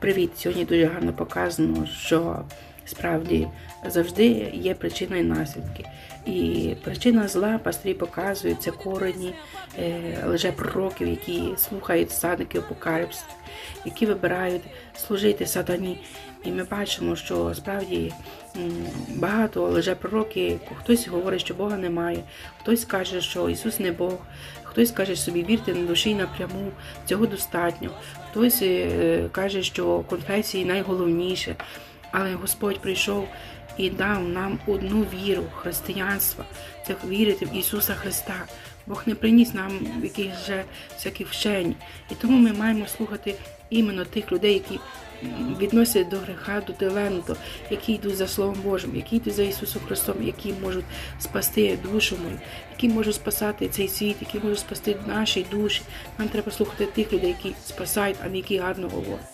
Привіт! Сьогодні дуже гарно показано, що справді завжди є причини і наслідки. І причина зла пастирі показують це корені е, лжепророків, які слухають садники апокаліпсису, які вибирають служити сатані. І ми бачимо, що справді багато лжепророків, хтось говорить, що Бога немає, хтось каже, що Ісус не Бог, хтось каже собі вірте на душі напряму, цього достатньо. Хтось е, каже, що конфесії найголовніше, але Господь прийшов і дав нам одну віру християнства, це вірити в Ісуса Христа. Бог не приніс нам якихось вже всякі вчені. І тому ми маємо слухати іменно тих людей, які відносять до греха, до таленту, які йдуть за Словом Божим, які йдуть за Ісусом Христом, які можуть спасти душу мою, які можуть спасати цей світ, які можуть спасти наші душі. Нам треба слухати тих людей, які спасають, а не які гарно говорять.